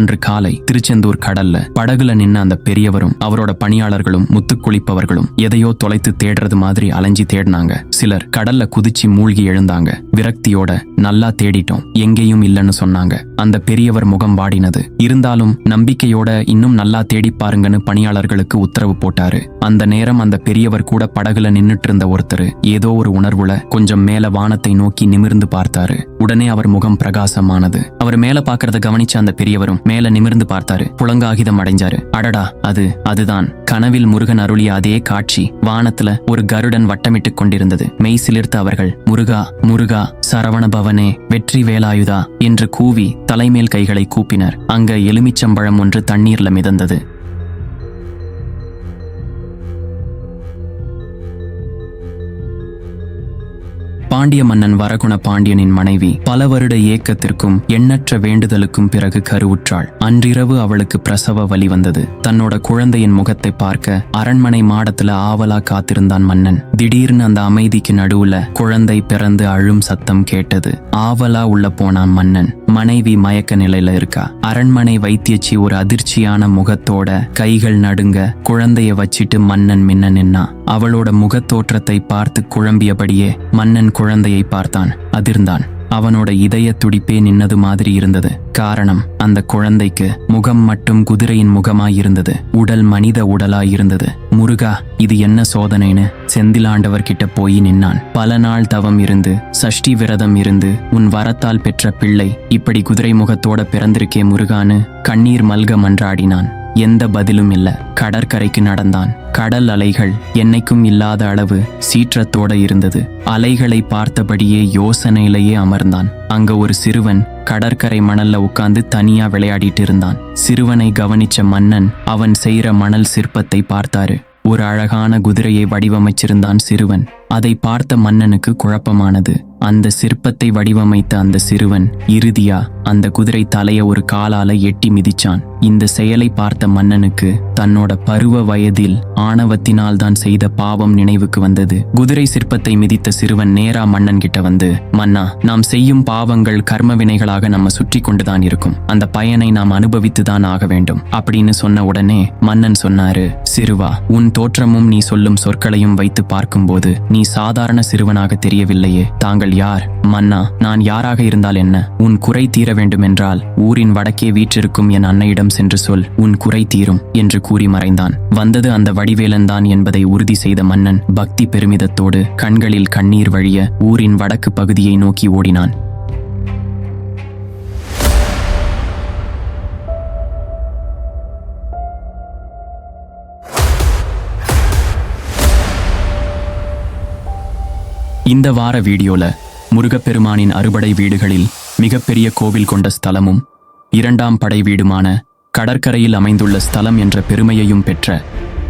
அன்று காலை திருச்செந்தூர் கடல்ல படகுல நின்ன அந்த பெரியவரும் அவரோட பணியாளர்களும் முத்து குளிப்பவர்களும் எதையோ தொலைத்து தேடுறது மாதிரி அலைஞ்சி தேடினாங்க. சிலர் கடல்ல குதிச்சு மூழ்கி எழுந்தாங்க. விரக்தியோட நல்லா தேடிட்டோம். எங்கேயும் இல்லைன்னு சொன்னாங்க. அந்த பெரியவர் முகம் வாடினது. இருந்தாலும் நம்பிக்கையோட இன்னும் நல்லா தேடி பாருங்கன்னு பணியாளர்களுக்கு உத்தரவு போட்டாரு. அந்த நேரம் அந்த பெரியவர் கூட படகுல நின்னுட்டு இருந்த ஒருத்தர் ஏதோ ஒரு உணர்வுல கொஞ்சம் மேல வானத்தை நோக்கி நிமிர்ந்து பார்த்தாரு. உடனே அவர் முகம் பிரகாசமானது. அவர் மேல பாக்குறத கவனிச்ச அந்த பெரியவரும் மேல நிமிர்ந்து பார்த்தாரு. புலங்காகிதம் அடைஞ்சாரு. அடடா அது அதுதான். கனவில் முருகன் அருளிய அதே காட்சி வானத்துல ஒரு கருடன் வட்டமிட்டுக் கொண்டிருந்தது. மெய் சிலிர்த்த அவர்கள் முருகா முருகா சரவண பவனே வெற்றி வேலாயுதா என்று கூவி தலைமேல் கைகளை கூப்பினர். அங்க எலுமிச்சம்பழம் ஒன்று தண்ணீர்ல மிதந்தது. பாண்டிய மன்னன் வரகுண பாண்டியனின் மனைவி பல வருட ஏக்கத்திற்கும் எண்ணற்ற வேண்டுதலுக்கும் பிறகு கருவுற்றாள். அன்றிரவு அவளுக்கு பிரசவ வலி வந்தது. தன்னோட குழந்தையின் முகத்தை பார்க்க அரண்மனை மாடத்துல ஆவலா காத்திருந்தான் மன்னன். திடீர்னு அந்த அமைதிக்கு நடுவுல குழந்தை பிறந்து அழும் சத்தம் கேட்டது. ஆவலா உள்ள போனான் மன்னன். மனைவி மயக்க நிலையில இருக்கா. அரண்மனை வைத்தியச்சி ஒரு அதிர்ச்சியான முகத்தோட கைகள் நடுங்க குழந்தைய வச்சிட்டு மன்னன் மின்ன நின்னா. அவளோட முகத்தோற்றத்தை பார்த்து குழம்பியபடியே மன்னன் குழந்தையை பார்த்தான். அதிர்ந்தான். அவனோட இதய துடிப்பே நின்னது மாதிரி இருந்தது. காரணம் அந்த குழந்தைக்கு முகம் மட்டும் குதிரையின் முகமாயிருந்தது. உடல் மனித உடலாய் இருந்தது முருகா இது என்ன சோதனைன்னு? செந்திலாண்டவர் கிட்ட போய் நின்னான். பல நாள் தவம் இருந்து சஷ்டி விரதம் இருந்து உன் வரத்தால் பெற்ற பிள்ளை இப்படி குதிரை முகத்தோட பிறந்திருக்கே முருகான்னு கண்ணீர் மல்க மன்றாடினான். எந்த பதிலும் இல்ல. கடற்கரைக்கு நடந்தான். கடல் அலைகள் என்னைக்கும் இல்லாத அளவு சீற்றத்தோட இருந்தது. அலைகளை பார்த்தபடியே யோசனையிலேயே அமர்ந்தான். அங்க ஒரு சிறுவன் கடற்கரை மணல்ல உட்கார்ந்து தனியா விளையாடிட்டு இருந்தான். சிறுவனை கவனிச்ச மன்னன் அவன் செய்யற மணல் சிற்பத்தை பார்த்தாரு. ஒரு அழகான குதிரையை வடிவமைச்சிருந்தான் சிறுவன். அதை பார்த்த மன்னனுக்கு குழப்பமானது. அந்த சிற்பத்தை வடிவமைத்த அந்த சிறுவன் இறுதியா? அந்த குதிரை தலைய ஒரு காலால எட்டி மிதிச்சான். இந்த செயலை பார்த்த மன்னனுக்கு தன்னோட பருவ வயதில் ஆணவத்தினால் தான் செய்த பாவம் நினைவுக்கு வந்தது. குதிரை சிற்பத்தை மிதித்த சிறுவன் நேரா மன்னன் கிட்ட வந்து மன்னா நாம் செய்யும் பாவங்கள் கர்ம வினைகளாக நம்ம சுற்றி கொண்டுதான் இருக்கும். அந்த பயனை நாம் அனுபவித்து தான் ஆக வேண்டும். அப்படின்னு சொன்ன உடனே மன்னன் சொன்னாரு சிறுவா உன் தோற்றமும் நீ சொல்லும் சொற்களையும் வைத்து பார்க்கும்போது நீ சாதாரண சிறுவனாக தெரியவில்லையே. தாங்கள் யார்? மன்னா நான் யாராக இருந்தால் என்ன? உன் குறை தீர வேண்டுமென்றால் ஊரின் வடக்கே வீற்றிருக்கும் என் அன்னையிடம் சென்று சொல் உன் குறை தீரும் என்று கூறி மறைந்தான். வந்தது அந்த வடிவேலன் தான் என்பதை உறுதி செய்த மன்னன் பக்தி பெருமிதத்தோடு கண்களில் கண்ணீர் வழிய ஊரின் வடக்கு பகுதியை நோக்கி ஓடினான். இந்த வார வீடியோல முருகப்பெருமானின் அறுபடை வீடுகளில் மிகப்பெரிய கோவில் கொண்ட ஸ்தலமும் இரண்டாம் படை வீடுமான கடற்கரையில் அமைந்துள்ள ஸ்தலம் என்ற பெருமையையும் பெற்ற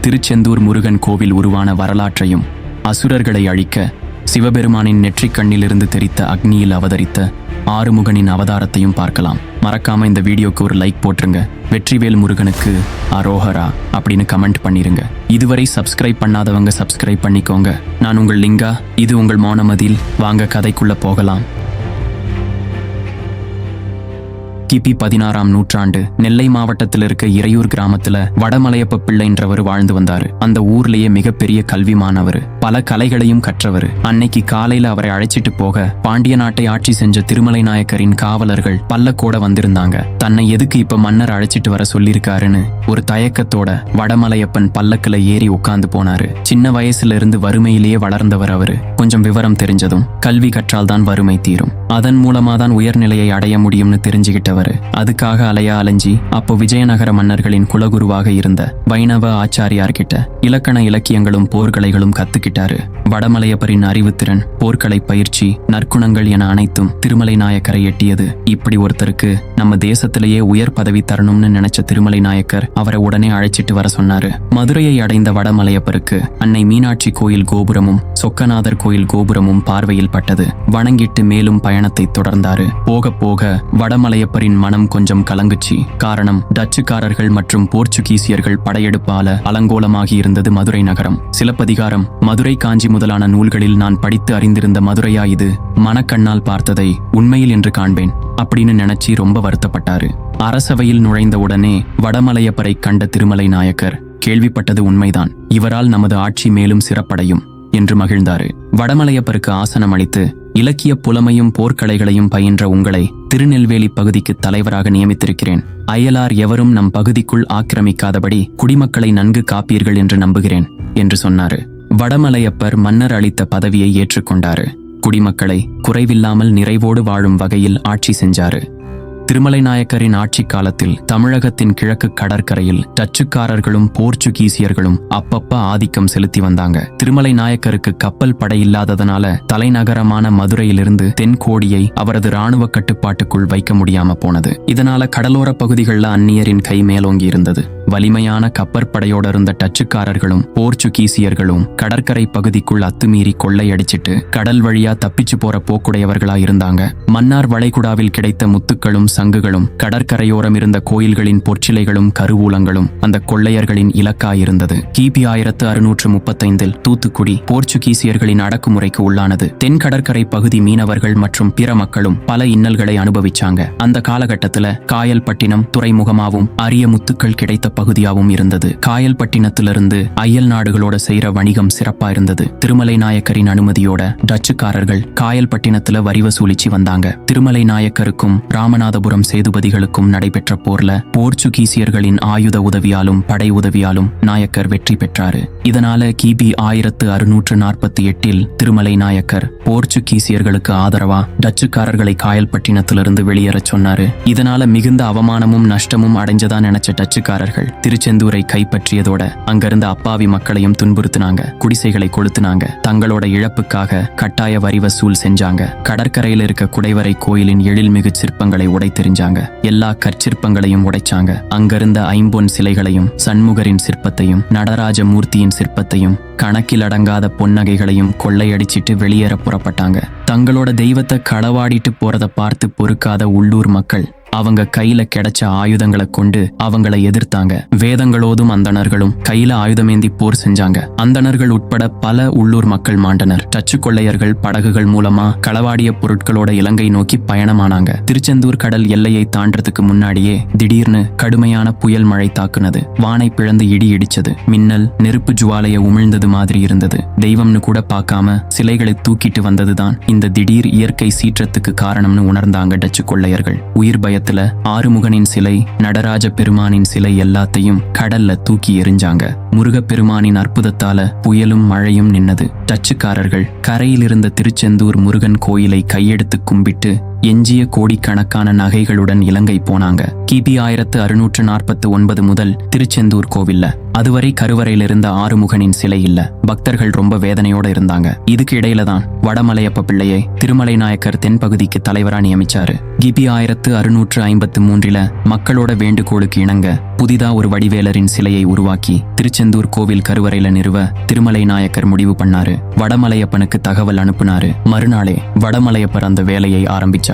திருச்செந்தூர் முருகன் கோவில் உருவான வரலாற்றையும் அசுரர்களை அழிக்க சிவபெருமானின் நெற்றிக் கண்ணிலிருந்து தெரித்த அக்னியில் அவதரித்த ஆறுமுகனின் அவதாரத்தையும் பார்க்கலாம். மறக்காம இந்த வீடியோக்கு ஒரு லைக் போட்டுருங்க. வெற்றிவேல் முருகனுக்கு அரோஹரா அப்படின்னு கமெண்ட் பண்ணிருங்க. இதுவரை சப்ஸ்கிரைப் பண்ணாதவங்க சப்ஸ்கிரைப் பண்ணிக்கோங்க. நான் உங்கள் லிங்கா இது உங்கள் மௌனமதில். வாங்க கதைக்குள்ள போகலாம். கிபி பதினாறாம் நூற்றாண்டு நெல்லை மாவட்டத்தில் இருக்க இறையூர் கிராமத்துல வடமலையப்ப பிள்ளைன்றவர் வாழ்ந்து வந்தாரு. அந்த ஊர்லயே மிகப்பெரிய கல்விமானவர் பல கலைகளையும் கற்றவர். அன்னைக்கு காலையில அவரை அழைச்சிட்டு போக பாண்டிய நாட்டை ஆட்சி செஞ்ச திருமலை நாயக்கரின் காவலர்கள் பல்லக்கோட வந்திருந்தாங்க. தன்னை எதுக்கு இப்ப மன்னர் அழைச்சிட்டு வர சொல்லியிருக்காருன்னு ஒரு தயக்கத்தோட வடமலையப்பன் பல்லக்கில ஏறி உட்கார்ந்து போனாரு. சின்ன வயசுல இருந்து வறுமையிலேயே வளர்ந்தவர் அவரு. கொஞ்சம் விவரம் தெரிஞ்சதும் கல்வி கற்றால்தான் வறுமை தீரும். அதன் மூலமா தான் உயர்நிலையை அடைய முடியும்னு தெரிஞ்சுக்கிட்டவர் அதுக்காக அலையா அலைஞ்சி அப்போ விஜயநகர மன்னர்களின் குலகுருவாக இருந்த வைணவ ஆச்சாரியார்கிட்ட இலக்கண இலக்கியங்களும் போர்க்கலைகளும் கத்துக்கிட்டாரு. வடமலையப்பரின் அறிவுத்திறன் போர்க்கலை பயிற்சி நற்குணங்கள் என அனைத்தும் திருமலை நாயக்கரை எட்டியது. இப்படி ஒருத்தருக்கு நம்ம தேசத்திலேயே உயர் பதவி தரணும்னு நினைச்ச திருமலை நாயக்கர் அவரை உடனே அழைச்சிட்டு வர சொன்னாரு. மதுரையை அடைந்த வடமலையப்பருக்கு அன்னை மீனாட்சி கோயில் கோபுரமும் சொக்கநாதர் கோயில் கோபுரமும் பார்வையில் பட்டது. வணங்கிட்டு மேலும் பயணத்தை தொடர்ந்தாரு. போக போக வடமலையப்பரின் அந்நியரின் மனம் கொஞ்சம் கலங்குச்சு. காரணம் டச்சுக்காரர்கள் மற்றும் போர்ச்சுகீசியர்கள் படையெடுப்பால அலங்கோலமாகி இருந்தது மதுரை நகரம். சிலப்பதிகாரம் மதுரை காஞ்சி முதலான நூல்களில் நான் படித்து அறிந்திருந்த மதுரையா இது? மனக்கண்ணால் பார்த்ததை உண்மையில் என்று காண்பேன். அப்படின்னு நினைச்சி ரொம்ப வருத்தப்பட்டாரு. அரசவையில் நுழைந்த உடனே வடமலையப்பரை கண்ட திருமலை நாயக்கர் கேள்விப்பட்டது உண்மைதான். இவரால் நமது ஆட்சி மேலும் சிறப்படையும் என்று மகிழ்ந்தாரு. வடமலையப்பருக்கு ஆசனம் அளித்து இலக்கிய புலமையும் போர்க்கலைகளையும் பயின்ற உங்களை திருநெல்வேலி பகுதிக்கு தலைவராக நியமித்திருக்கிறேன். அயலார் எவரும் நம் பகுதிக்குள் ஆக்கிரமிக்காதபடி குடிமக்களை நன்கு காப்பீர்கள் என்று நம்புகிறேன் என்று சொன்னாரு. வடமலையப்பர் மன்னர் அளித்த பதவியை ஏற்றுக்கொண்டாரு. குடிமக்களை குறைவில்லாமல் நிறைவோடு வாழும் வகையில் ஆட்சி செஞ்சாரு. திருமலை நாயக்கரின் ஆட்சி காலத்தில் தமிழகத்தின் கிழக்கு கடற்கரையில் டச்சுக்காரர்களும் போர்ச்சுகீசியர்களும் அப்பப்ப ஆதிக்கம் செலுத்தி வந்தாங்க. திருமலை நாயக்கருக்கு கப்பல் படை இல்லாததனால தலைநகரமான மதுரையிலிருந்து தென்கோடியை அவரது ராணுவ கட்டுப்பாட்டுக்குள் வைக்க முடியாம போனது. இதனால கடலோர பகுதிகளில் அந்நியரின் கை மேலோங்கி இருந்தது. வலிமையான கப்பற்படையோட இருந்த டச்சுக்காரர்களும் போர்ச்சுகீசியர்களும் கடற்கரை பகுதிக்குள் அத்துமீறி கொள்ளையடிச்சிட்டு கடல் வழியா தப்பிச்சு போற போக்குடையவர்களா இருந்தாங்க. மன்னார் வளைகுடாவில் கிடைத்த முத்துக்களும் சங்குகளும் கடற்கரையோரம் இருந்த கோயில்களின் பொற்சிலைகளும் கருவூலங்களும் அந்த கொள்ளையர்களின் இலக்காயிருந்தது. கிபி ஆயிரத்து அறுநூற்று முப்பத்தைந்தில் தூத்துக்குடி போர்ச்சுகீசியர்களின் அடக்குமுறைக்கு உள்ளானது. தென் கடற்கரை பகுதி மீனவர்கள் மற்றும் பிற மக்களும் பல இன்னல்களை அனுபவிச்சாங்க. அந்த காலகட்டத்துல காயல்பட்டினம் துறைமுகமாவும் அரிய முத்துக்கள் கிடைத்த பகுதியாவும் இருந்தது. காயல்பட்டினத்திலிருந்து அயல் நாடுகளோட செய்யற வணிகம் சிறப்பா இருந்தது. திருமலை நாயக்கரின் அனுமதியோட டச்சுக்காரர்கள் காயல்பட்டினத்துல வரி வசூலிச்சு வந்தாங்க. திருமலை நாயக்கருக்கும் ராமநாதபுரம் சேதுபதிகளுக்கும் நடைபெற்ற போர்ல போர்ச்சுகீசியர்களின் ஆயுத உதவியாலும் படை உதவியாலும் நாயக்கர் வெற்றி பெற்றாரு. இதனால கிபி ஆயிரத்து அறுநூற்று நாற்பத்தி எட்டில் திருமலை நாயக்கர் போர்ச்சுகீசியர்களுக்கு ஆதரவா டச்சுக்காரர்களை காயல்பட்டினத்திலிருந்து வெளியேறச் சொன்னாரு. இதனால மிகுந்த அவமானமும் நஷ்டமும் அடைஞ்சதா நினைச்ச டச்சுக்காரர்கள் திருச்செந்தூரை கைப்பற்றியதோட அங்கிருந்த அப்பாவி மக்களையும் துன்புறுத்தினாங்க குடிசைகளை கொளுத்துனாங்க தங்களோட இழப்புக்காக கட்டாய வரி வசூல் செஞ்சாங்க. கடற்கரையில் இருக்க குடைவரை கோயிலின் எழில்மிகு சிற்பங்களை உடைத்து தெரிஞ்சாங்க. எல்லா கற்சிற்பங்களையும் உடைச்சாங்க. அங்கிருந்த ஐம்பொன் சிலைகளையும் சண்முகரின் சிற்பத்தையும் நடராஜ மூர்த்தியின் சிற்பத்தையும் கணக்கில் அடங்காத பொன்னகைகளையும் கொள்ளையடிச்சிட்டு வெளியேற புறப்பட்டாங்க. தங்களோட தெய்வத்தை களவாடிட்டு போறத பார்த்து பொறுக்காத உள்ளூர் மக்கள் அவங்க கையில கிடைச்ச ஆயுதங்களை கொண்டு அவங்களை எதிர்த்தாங்க. வேதங்களோதும் அந்தணர்களும் கையில ஆயுதமேந்தி போர் செஞ்சாங்க. அந்தணர்கள் உட்பட பல உள்ளூர் மக்கள் மாண்டனர். டச்சு கொள்ளையர்கள் படகுகள் மூலமா களவாடிய பொருட்களோட இலங்கை நோக்கி பயணமானாங்க. திருச்செந்தூர் கடல் எல்லையை தாண்டறதுக்கு முன்னாடியே திடீர்னு கடுமையான புயல் மழை தாக்குனது. வானை பிளந்து இடி இடிச்சது. மின்னல் நெருப்பு ஜுவாலைய உமிழ்ந்தது மாதிரி இருந்தது. தெய்வம்னு கூட பார்க்காம சிலைகளை தூக்கிட்டு வந்ததுதான் இந்த திடீர் இயற்கை சீற்றத்துக்கு காரணம்னு உணர்ந்தாங்க டச்சு கொள்ளையர்கள் உயிர் பயத்துல ஆறுமுகனின் சிலை நடராஜ பெருமானின் சிலை எல்லாத்தையும் கடல்ல தூக்கி எறிஞ்சாங்க. முருகப்பெருமானின் அற்புதத்தால புயலும் மழையும் நின்னது. டச்சுக்காரர்கள் கரையில் இருந்த திருச்செந்தூர் முருகன் கோயிலை கையெடுத்து கும்பிட்டு எஞ்சிய கோடிக்கணக்கான நகைகளுடன் இலங்கை போனாங்க. கிபி ஆயிரத்து அறுநூற்று நாற்பத்து ஒன்பது முதல் திருச்செந்தூர் கோவில்ல. அதுவரை கருவறையில் இருந்த ஆறுமுகனின் சிலை இல்ல. பக்தர்கள் ரொம்ப வேதனையோட இருந்தாங்க. இதுக்கு இடையில தான் வடமலையப்ப பிள்ளையை திருமலை நாயக்கர் தென்பகுதிக்கு தலைவரா நியமிச்சாரு. கிபி ஆயிரத்து அறுநூற்று ஐம்பத்து மூன்றில மக்களோட வேண்டுகோளுக்கு இணங்க புதிதா ஒரு வடிவேலரின் சிலையை உருவாக்கி திருச்செந்தூர் கோவில் கருவறையில நிறுவ திருமலை நாயக்கர் முடிவு பண்ணாரு. வடமலையப்பனுக்கு தகவல் அனுப்புனாரு. மறுநாளே வடமலையப்பர் அந்த வேலையை ஆரம்பிச்சு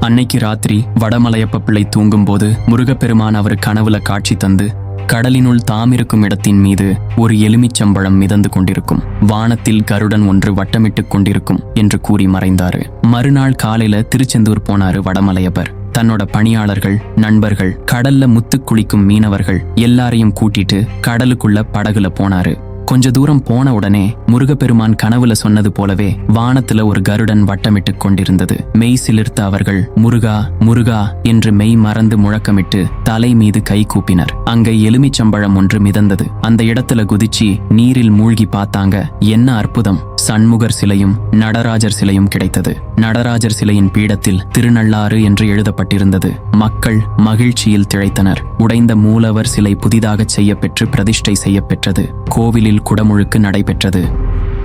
அன்னைக்கு ராத்திரி வடமலையப்ப பிள்ளை தூங்கும்போது முருகப்பெருமான் அவர் கனவுல காட்சி தந்து கடலினுள் தாமிருக்கும் இடத்தின் மீது ஒரு எலுமிச்சம்பழம் மிதந்து கொண்டிருக்கும் வானத்தில் கருடன் ஒன்று வட்டமிட்டுக் கொண்டிருக்கும் என்று கூறி மறைந்தாரு. மறுநாள் காலையில திருச்செந்தூர் போனாரு வடமலையப்பர். தன்னோட பணியாளர்கள் நண்பர்கள் கடல்ல முத்து குளிக்கும் மீனவர்கள் எல்லாரையும் கூட்டிட்டு கடலுக்குள்ள படகுல போனாரு. கொஞ்ச தூரம் போன உடனே முருகப்பெருமான் கனவுல சொன்னது போலவே வானத்துல ஒரு கருடன் வட்டமிட்டுக் கொண்டிருந்தது. மெய் சிலிர்த்த அவர்கள் முருகா முருகா என்று மெய் மறந்து முழக்கமிட்டு தலை மீது கை கூப்பினர். அங்கே எலுமிச்சம்பழம் ஒன்று மிதந்தது. அந்த இடத்துல குதிச்சு நீரில் மூழ்கி பார்த்தாங்க. என்ன அற்புதம்! சண்முகர் சிலையும் நடராஜர் சிலையும் கிடைத்தது. நடராஜர் சிலையின் பீடத்தில் திருநள்ளாறு என்று எழுதப்பட்டிருந்தது. மக்கள் மகிழ்ச்சியில் திளைத்தனர். உடைந்த மூலவர் சிலை புதிதாகச் செய்யப்பெற்று பிரதிஷ்டை செய்யப்பெற்றது. கோவிலில் குடமுழுக்கு நடைபெற்றது.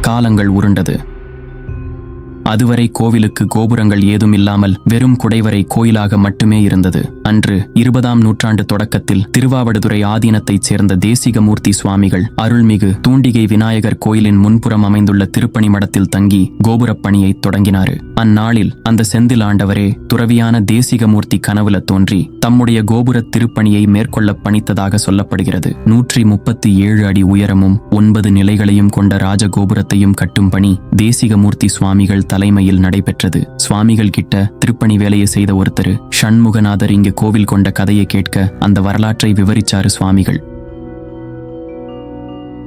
காலங்கள் உருண்டது. அதுவரை கோவிலுக்கு கோபுரங்கள் ஏதும் இல்லாமல் வெறும் குடைவரை கோயிலாக மட்டுமே இருந்தது. அன்று இருபதாம் நூற்றாண்டு தொடக்கத்தில் திருவாவடுதுறை ஆதீனத்தைச் சேர்ந்த தேசிகமூர்த்தி சுவாமிகள் அருள்மிகு தூண்டிகை விநாயகர் கோயிலின் முன்புறம் அமைந்துள்ள திருப்பணி மடத்தில் தங்கி கோபுரப் பணியை தொடங்கினார். அந்நாளில் அந்த செந்தில் ஆண்டவரே துறவியான தேசிகமூர்த்தி கனவுல தோன்றி தம்முடைய கோபுர திருப்பணியை மேற்கொள்ள பணித்ததாக சொல்லப்படுகிறது. நூற்றி முப்பத்தி ஏழு அடி உயரமும் ஒன்பது நிலைகளையும் கொண்ட ராஜகோபுரத்தையும் கட்டும் பணி தேசிகமூர்த்தி சுவாமிகள் தலைமையில் நடைபெற்றது. சுவாமிகள் கிட்ட திருப்பணி வேலையை செய்த ஒருத்தர் ஷண்முகநாதர் இங்கு கோவில் கொண்ட கதையை கேட்க அந்த வரலாற்றை விவரிச்சாரு சுவாமிகள்.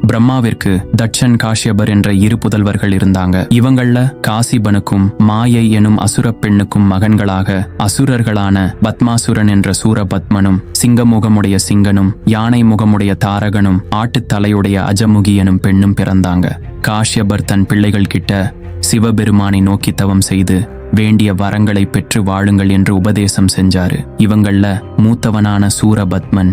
பிரம்மாவிற்கு தட்சன் காஷ்யபர் என்ற இரு புதல்வர்கள் இருந்தாங்க. இவங்கள காசிபனுக்கும் மாயை எனும் அசுர பெண்ணுக்கும் மகன்களாக அசுரர்களான பத்மாசுரன் என்ற சூரபத்மனும் சிங்கமுகமுடைய சிங்கனும் யானை முகமுடைய தாரகனும் ஆட்டுத்தலையுடைய அஜமுகி எனும் பெண்ணும் பிறந்தாங்க. காஷ்யபர் தன் பிள்ளைகள் கிட்ட சிவபெருமானை நோக்கி தவம் செய்து வேண்டிய வரங்களை பெற்று வாழுங்கள் என்று உபதேசம் செஞ்சாரு. இவங்கள மூத்தவனான சூரபத்மன்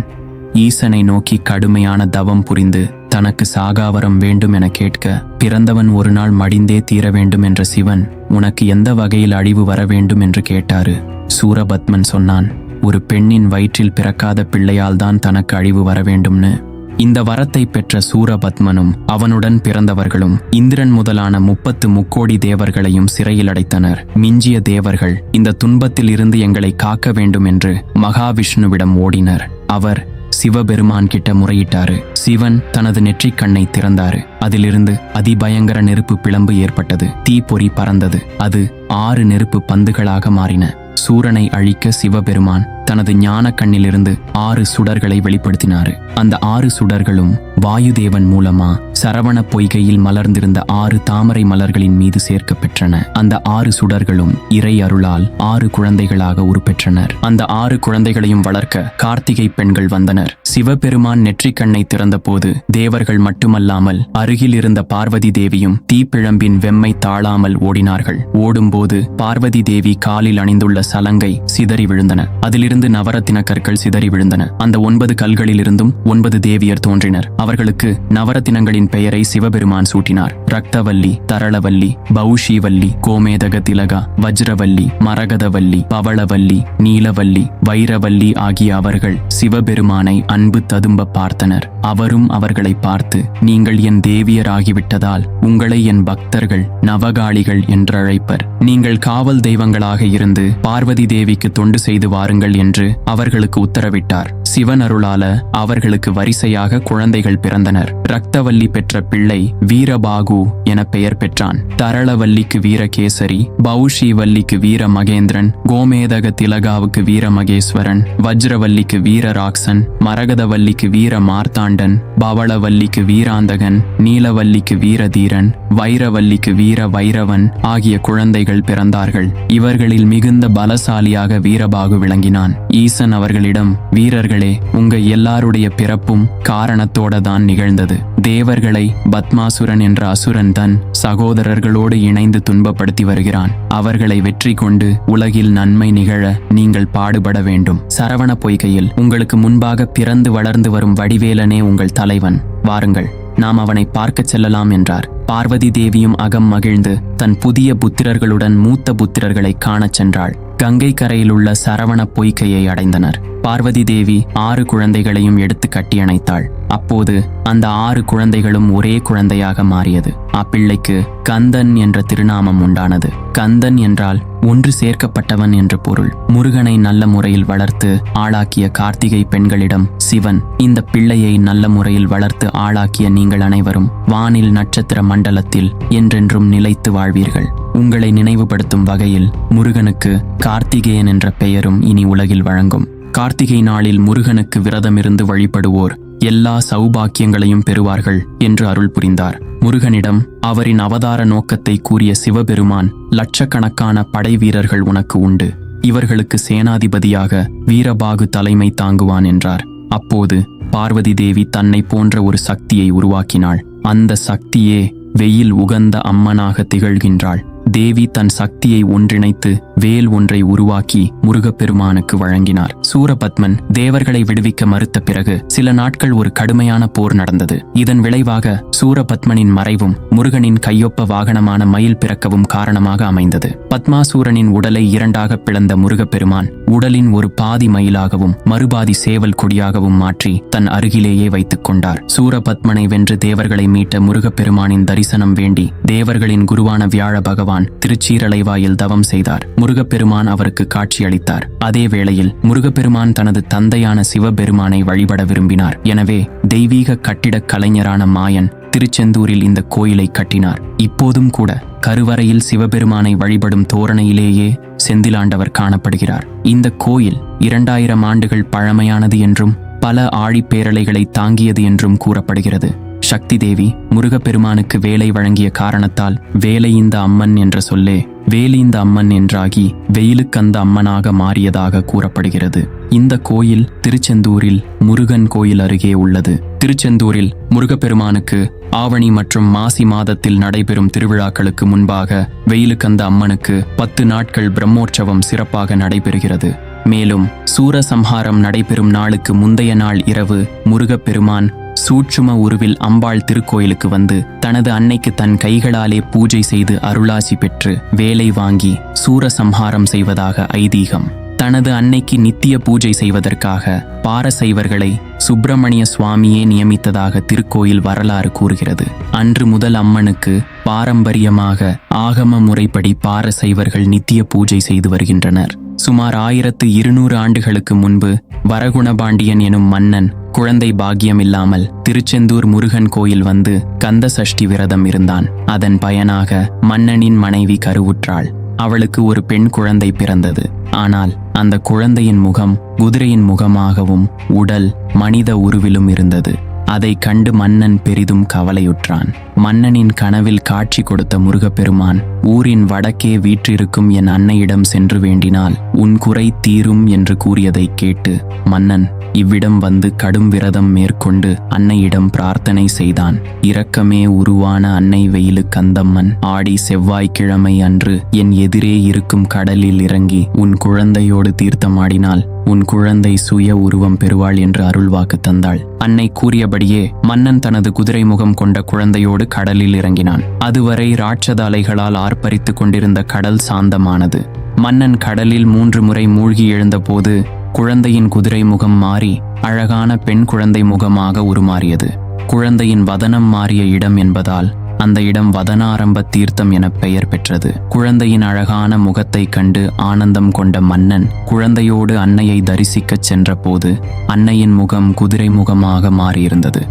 ஈசனை நோக்கி கடுமையான தவம் புரிந்து தனக்கு சாகாவரம் வேண்டும் என கேட்க பிறந்தவன் ஒரு நாள் மடிந்தே தீர வேண்டும் என்ற சிவன் உனக்கு எந்த வகையில் அழிவு வர வேண்டும் என்று கேட்டாரு. சூரபத்மன் சொன்னான் ஒரு பெண்ணின் வயிற்றில் பிறக்காத பிள்ளையால் தான் தனக்கு அழிவு வர வேண்டும்னு. இந்த வரத்தை பெற்ற சூரபத்மனும் அவனுடன் பிறந்தவர்களும் இந்திரன் முதலான முப்பத்து முக்கோடி தேவர்களையும் சிறையில் அடைத்தனர். மிஞ்சிய தேவர்கள் இந்த துன்பத்தில் இருந்து எங்களை காக்க வேண்டும் என்று மகாவிஷ்ணுவிடம் ஓடினர். அவர் சிவபெருமான் கிட்ட முறையிட்டாரு. சிவன் தனது நெற்றிக் கண்ணை திறந்தாரு. அதிலிருந்து அதிபயங்கர நெருப்பு பிளம்பு ஏற்பட்டது. தீப்பொறி பறந்தது. அது ஆறு நெருப்பு பந்துகளாக மாறின. சூரனை அழிக்க சிவபெருமான் தனது ஞான கண்ணிலிருந்து ஆறு சுடர்களை வெளிப்படுத்தினார். அந்த ஆறு சுடர்களும் வாயுதேவன் மூலமா சரவண பொய்கையில் மலர்ந்திருந்த ஆறு தாமரை மலர்களின் மீது சேர்க்கப் பெற்றன அந்த ஆறு சுடர்களும் இறை அருளால் ஆறு குழந்தைகளாக உருப்பெற்றனர். அந்த ஆறு குழந்தைகளையும் வளர்க்க கார்த்திகை பெண்கள் வந்தனர். சிவபெருமான் நெற்றிக் கண்ணை திறந்தபோது தேவர்கள் மட்டுமல்லாமல் அருகில் இருந்த பார்வதி தேவியும் தீப்பிழம்பின் வெம்மை தாழாமல் ஓடினார்கள். ஓடும்போது பார்வதி தேவி காலில் அணிந்துள்ள சலங்கை சிதறி விழுந்தன. அதிலிருந்து நவரத்தின கற்கள் சிதறி விழுந்தன. அந்த ஒன்பது கல்களிலிருந்தும் ஒன்பது தேவியர் தோன்றினர். அவர்களுக்கு நவரத்தினங்களின் பெயரை சிவபெருமான் சூட்டினார். ரக்தவல்லி தரளவல்லி பௌஷிவல்லி கோமேதக திலகா வஜ்ரவல்லி மரகதவல்லி பவளவல்லி நீலவல்லி வைரவல்லி ஆகிய அவர்கள் சிவபெருமானை அன்பு ததும்ப பார்த்தனர். அவரும் அவர்களை பார்த்து நீங்கள் என் தேவியராகிவிட்டதால் உங்களை என் பக்தர்கள் நவகாளிகள் என்றழைப்பர். நீங்கள் காவல் தெய்வங்களாக இருந்து பார்வதி தேவிக்கு தொண்டு செய்து வாருங்கள் என்று என்று அவர்களுக்கு உத்தரவிட்டார். சிவன் அருளால அவர்களுக்கு வரிசையாக குழந்தைகள் பிறந்தனர். ரக்தவல்லி பெற்ற பிள்ளை வீரபாகு என பெயர் பெற்றான். தரளவல்லிக்கு வீரகேசரி பௌஷி வல்லிக்கு வீர மகேந்திரன் கோமேதக திலகாவுக்கு வீர மகேஸ்வரன் வஜ்ரவல்லிக்கு வீர ராக்சன் மரகதவல்லிக்கு வீர மார்த்தாண்டன் பவளவல்லிக்கு வீராந்தகன் நீலவல்லிக்கு வீரதீரன் வைரவல்லிக்கு வீர வைரவன் ஆகிய குழந்தைகள் பிறந்தார்கள். இவர்களில் மிகுந்த பலசாலியாக வீரபாகு விளங்கினான். ஈசன் அவர்களிடம் வீரர்கள் உங்க எல்லாருடைய பிறப்பும் காரணத்தோட தான் நிகழ்ந்தது. தேவர்களை பத்மாசுரன் என்ற அசுரன் தன் சகோதரர்களோடு இணைந்து துன்பப்படுத்தி வருகிறான். அவர்களை வெற்றி கொண்டு உலகில் நன்மை நிகழ நீங்கள் பாடுபட வேண்டும். சரவண பொய்கையில் உங்களுக்கு முன்பாக பிறந்து வளர்ந்து வரும் வடிவேலனே உங்கள் தலைவன். வாருங்கள் நாம் அவனை பார்க்கச் செல்லலாம் என்றார். பார்வதி தேவியும் அகம் மகிழ்ந்து தன் புதிய புத்திரர்களுடன் மூத்த புத்திரர்களை காணச் சென்றாள். கங்கை கரையில் உள்ள சரவண பொய்கையை அடைந்தனர். பார்வதி தேவி ஆறு குழந்தைகளையும் எடுத்து கட்டியணைத்தாள். அப்போது அந்த ஆறு குழந்தைகளும் ஒரே குழந்தையாக மாறியது. அப்பிள்ளைக்கு கந்தன் என்ற திருநாமம் உண்டானது. கந்தன் என்றால் ஒன்று சேர்க்கப்பட்டவன் என்று பொருள். முருகனை நல்ல முறையில் வளர்த்து ஆளாக்கிய கார்த்திகை பெண்களிடம் சிவன் இந்த பிள்ளையை நல்ல முறையில் வளர்த்து ஆளாக்கிய நீங்கள் அனைவரும் வானில் நட்சத்திர மண்டலத்தில் என்றென்றும் நிலைத்து வாழ்வீர்கள். உங்களை நினைவுபடுத்தும் வகையில் முருகனுக்கு கார்த்திகேயன் என்ற பெயரும் இனி உலகில் வழங்கும். கார்த்திகை நாளில் முருகனுக்கு விரதமிருந்து வழிபடுவோர் எல்லா சௌபாக்கியங்களையும் பெறுவார்கள் என்று அருள் புரிந்தார். முருகனிடம் அவரின் அவதார நோக்கத்தை கூறிய சிவபெருமான் லட்சக்கணக்கான படை வீரர்கள் உனக்கு உண்டு. இவர்களுக்கு சேனாதிபதியாக வீரபாகு தலைமை தாங்குவான் என்றார். அப்போது பார்வதி தேவி தன்னை போன்ற ஒரு சக்தியை உருவாக்கினாள். அந்த சக்தியே வெயில் உகந்த அம்மனாக திகழ்கின்றாள். தேவி தன் சக்தியை ஒன்றிணைத்து வேல் ஒன்றை உருவாக்கி முருகப்பெருமானுக்கு வழங்கினார். சூரபத்மன் தேவர்களை விடுவிக்க மறுத்த பிறகு சில நாட்கள் ஒரு கடுமையான போர் நடந்தது. இதன் விளைவாக சூரபத்மனின் மறைவும் முருகனின் கையொப்ப வாகனமான மயில் பிறக்கவும் காரணமாக அமைந்தது. பத்மாசூரனின் உடலை இரண்டாக பிளந்த முருகப்பெருமான் உடலின் ஒரு பாதி மயிலாகவும் மறுபாதி சேவல் கொடியாகவும் மாற்றி தன் அருகிலேயே வைத்துக் கொண்டார். சூரபத்மனை வென்று தேவர்களை மீட்ட முருகப்பெருமானின் தரிசனம் வேண்டி தேவர்களின் குருவான வியாழ பகவான் திருச்சீரலைவாயில் தவம் செய்தார். முருகப்பெருமான் அவருக்கு காட்சியளித்தார். அதே வேளையில் முருகப்பெருமான் தனது தந்தையான சிவபெருமானை வழிபட விரும்பினார். எனவே தெய்வீக கட்டிடக் கலைஞரான மாயன் திருச்செந்தூரில் இந்த கோயிலை கட்டினார். இப்போதும் கூட கருவறையில் சிவபெருமானை வழிபடும் தோரணையிலேயே செந்திலாண்டவர் காணப்படுகிறார். இந்த கோயில் இரண்டாயிரம் ஆண்டுகள் பழமையானது என்றும் பல ஆழிப்பேரலைகளை தாங்கியது என்றும் கூறப்படுகிறது. சக்தி தேவி முருகப்பெருமானுக்கு வேலை வழங்கிய காரணத்தால் வேலையிந்த அம்மன் என்ற சொல்லே வேலிந்த அம்மன் என்றாகி வெயிலுக்கந்த அம்மனாக மாறியதாக கூறப்படுகிறது. இந்த கோயில் திருச்செந்தூரில் முருகன் கோயில் அருகே உள்ளது. திருச்செந்தூரில் முருகப்பெருமானுக்கு ஆவணி மற்றும் மாசி மாதத்தில் நடைபெறும் திருவிழாக்களுக்கு முன்பாக வெயிலுக்கந்த அம்மனுக்கு பத்து நாட்கள் பிரம்மோற்சவம் சிறப்பாக நடைபெறுகிறது. மேலும் சூரசம்ஹாரம் நடைபெறும் நாளுக்கு முந்தைய நாள் இரவு முருகப்பெருமான் சூட்சும உருவில் அம்பாள் திருக்கோயிலுக்கு வந்து தனது அன்னைக்கு தன் கைகளாலே பூஜை செய்து அருளாசி பெற்று வேலை வாங்கி சூரசம்ஹாரம் செய்வதாக ஐதீகம். தனது அன்னைக்கு நித்திய பூஜை செய்வதற்காக பாரசைவர்களை சுப்பிரமணிய சுவாமியே நியமித்ததாக திருக்கோயில் வரலாறு கூறுகிறது. அன்று முதல் அம்மனுக்கு பாரம்பரியமாக ஆகம முறைப்படி பாரசைவர்கள் நித்திய பூஜை செய்து வருகின்றனர். சுமார் ஆயிரத்து இருநூறு ஆண்டுகளுக்கு முன்பு வரகுணபாண்டியன் எனும் மன்னன் குழந்தை பாக்கியம் இல்லாமல் திருச்செந்தூர் முருகன் கோயில் வந்து கந்த சஷ்டி விரதம் இருந்தான். அதன் பயனாக மன்னனின் மனைவி கருவுற்றாள். அவளுக்கு ஒரு பெண் குழந்தை பிறந்தது. ஆனால் அந்த குழந்தையின் முகம் குதிரையின் முகமாகவும் உடல் மனித உருவிலும் இருந்தது. அதை கண்டு மன்னன் பெரிதும் கவலையுற்றான். மன்னனின் கனவில் காட்சி கொடுத்த முருகப்பெருமான் ஊரின் வடக்கே வீற்றிருக்கும் என் அன்னையிடம் சென்று வேண்டினால் உன் குறை தீரும் என்று கூறியதைக் கேட்டு மன்னன் இவ்விடம் வந்து கடும் விரதம் மேற்கொண்டு அன்னையிடம் பிரார்த்தனை செய்தான். இரக்கமே உருவான அன்னை வெயிலு கந்தம்மன் ஆடி செவ்வாய்க்கிழமை அன்று என் எதிரே இருக்கும் கடலில் இறங்கி உன் குழந்தையோடு தீர்த்தமாடினால் உன் குழந்தை சுய உருவம் பெறுவாள் என்று அருள்வாக்கு தந்தாள். அன்னை கூறியபடியே மன்னன் தனது குதிரை முகம் கொண்ட குழந்தையோடு கடலில் இறங்கினான். அதுவரை ராட்சத அலைகளால் ஆர்ப்பரித்துக் கொண்டிருந்த கடல் சாந்தமானது. மன்னன் கடலில் மூன்று முறை மூழ்கி எழுந்தபோது குழந்தையின் குதிரை முகம் மாறி அழகான பெண் குழந்தை முகமாக உருமாறியது. குழந்தையின் வதனம் மாறிய இடம் என்பதால் அந்த இடம் வதனாரம்ப தீர்த்தம் என பெயர் பெற்றது. குழந்தையின் அழகான முகத்தைக் கண்டு ஆனந்தம் கொண்ட மன்னன் குழந்தையோடு அன்னையை தரிசிக்கச் சென்றபோது அன்னையின் முகம் குதிரை முகமாக மாறியிருந்தது.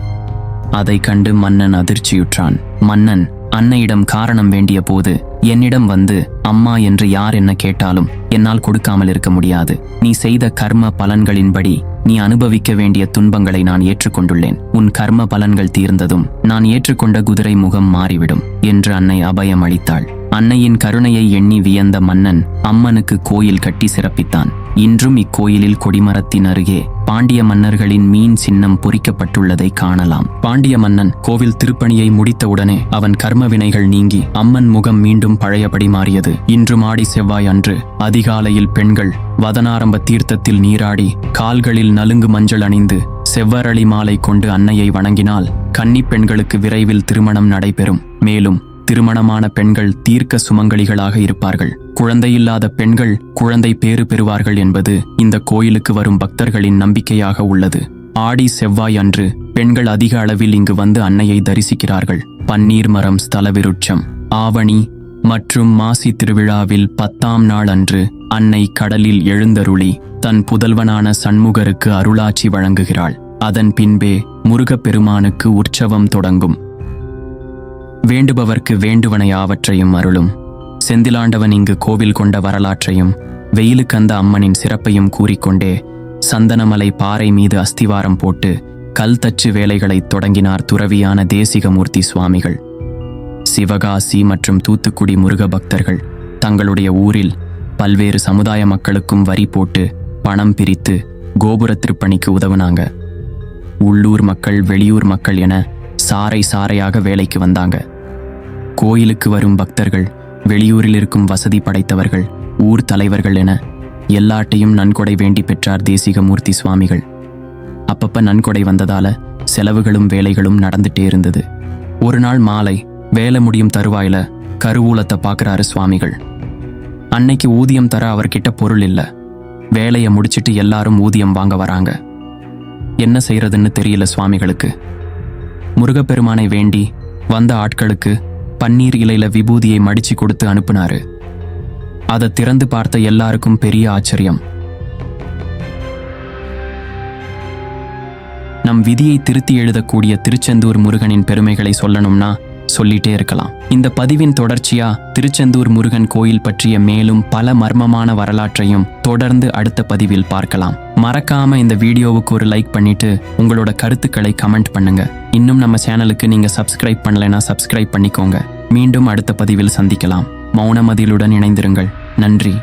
அதைக் கண்டு மன்னன் அதிர்ச்சியுற்றான். மன்னன் அன்னையிடம் காரணம் வேண்டிய போது என்னிடம் வந்து அம்மா என்று யார் என்ன கேட்டாலும் என்னால் கொடுக்காமல் இருக்க முடியாது. நீ செய்த கர்ம பலன்களின்படி நீ அனுபவிக்க வேண்டிய துன்பங்களை நான் ஏற்றுக்கொண்டுள்ளேன். உன் கர்ம பலன்கள் தீர்ந்ததும் நான் ஏற்றுக்கொண்ட குதிரை முகம் மாறிவிடும் என்று அன்னை அபயம் அளித்தாள். அன்னையின் கருணையை எண்ணி வியந்த மன்னன் அம்மனுக்கு கோயில் கட்டி சிறப்பித்தான். இன்றும் இக்கோயிலில் கொடிமரத்தின் அருகே பாண்டிய மன்னர்களின் மீன் சின்னம் பொறிக்கப்பட்டுள்ளதை காணலாம். பாண்டிய மன்னன் கோவில் திருப்பணியை முடித்தவுடனே அவன் கர்ம வினைகள் நீங்கி அம்மன் முகம் மீண்டும் பழையபடி மாறியது. இன்று மாடி செவ்வாய் அன்று அதிகாலையில் பெண்கள் வதனாரம்ப தீர்த்தத்தில் நீராடி கால்களில் நலுங்கு மஞ்சள் அணிந்து செவ்வரளி மாலை கொண்டு அன்னையை வணங்கினால் கன்னிப் பெண்களுக்கு விரைவில் திருமணம் நடைபெறும். மேலும் திருமணமான பெண்கள் தீர்க்க சுமங்கலிகளாக இருப்பார்கள். குழந்தையில்லாத பெண்கள் குழந்தை பேறு பெறுவார்கள் என்பது இந்த கோயிலுக்கு வரும் பக்தர்களின் நம்பிக்கையாக உள்ளது. ஆடி செவ்வாய் அன்று பெண்கள் அதிக அளவில் இங்கு வந்து அன்னையை தரிசிக்கிறார்கள். பன்னீர் மரம் ஸ்தல விருட்சம் ஆவணி மற்றும் மாசி திருவிழாவில் பத்தாம் நாள் அன்று அன்னை கடலில் எழுந்தருளி தன் புதல்வனான சண்முகருக்கு அருளாட்சி வழங்குகிறாள். அதன் பின்பே முருகப்பெருமானுக்கு உற்சவம் தொடங்கும். வேண்டுபவர்க்கு வேண்டுவனை ஆவற்றையும் அருளும். செந்திலாண்டவன் இங்கு கோவில் கொண்ட வரலாற்றையும் வெயிலுக்கந்த அம்மனின் சிறப்பையும் கூறிக்கொண்டே சந்தனமலை பாறை மீது அஸ்திவாரம் போட்டு கல் தச்சு வேலைகளை தொடங்கினார் துறவியான தேசிகமூர்த்தி சுவாமிகள். சிவகாசி மற்றும் தூத்துக்குடி முருக பக்தர்கள் தங்களுடைய ஊரில் பல்வேறு சமுதாய மக்களுக்கும் வரி போட்டு பணம் பிரித்து கோபுர திருப்பணிக்கு உதவுனாங்க. உள்ளூர் மக்கள் வெளியூர் மக்கள் என சாறை சாறையாக வேலைக்கு வந்தாங்க. கோயிலுக்கு வரும் பக்தர்கள் வெளியூரில் இருக்கும் வசதி படைத்தவர்கள் ஊர் தலைவர்கள் என எல்லாட்டையும் நன்கொடை வேண்டி பெற்றார் தேசிகமூர்த்தி சுவாமிகள். அப்பப்ப நன்கொடை வந்ததால செலவுகளும் வேலைகளும் நடந்துட்டே இருந்தது. ஒரு நாள் மாலை வேலை முடியும் தருவாயில கருவூலத்தை பார்க்கறாரு சுவாமிகள். அன்னைக்கு ஊதியம் தர அவர்கிட்ட பொருள் இல்லை. வேலையை முடிச்சிட்டு எல்லாரும் ஊதியம் வாங்க வராங்க. என்ன செய்யறதுன்னு தெரியல சுவாமிகளுக்கு. முருகப்பெருமானை வேண்டி வந்த ஆட்களுக்கு பன்னீர் இலையில விபூதியை மடிச்சு கொடுத்து அனுப்புனாரு. அதை திறந்து பார்த்த எல்லாருக்கும் பெரிய ஆச்சரியம். நம் விதியை திருத்தி எழுதக்கூடிய திருச்செந்தூர் முருகனின் பெருமைகளை சொல்லணும்னா சொல்லிட்டே இருக்கலாம். இந்த பதிவின் தொடர்ச்சியா திருச்செந்தூர் முருகன் கோயில் பற்றிய மேலும் பல மர்மமான வரலாற்றையும் தொடர்ந்து அடுத்த பதிவில் பார்க்கலாம். மறக்காம இந்த வீடியோவுக்கு ஒரு லைக் பண்ணிட்டு உங்களோட கருத்துக்களை கமெண்ட் பண்ணுங்க. இன்னும் நம்ம சேனலுக்கு நீங்க சப்ஸ்கிரைப் பண்ணலைன்னா சப்ஸ்கிரைப் பண்ணிக்கோங்க. மீண்டும் அடுத்த பதிவில் சந்திக்கலாம். மௌனமதிலுடன் இணைந்திருங்கள். நன்றி.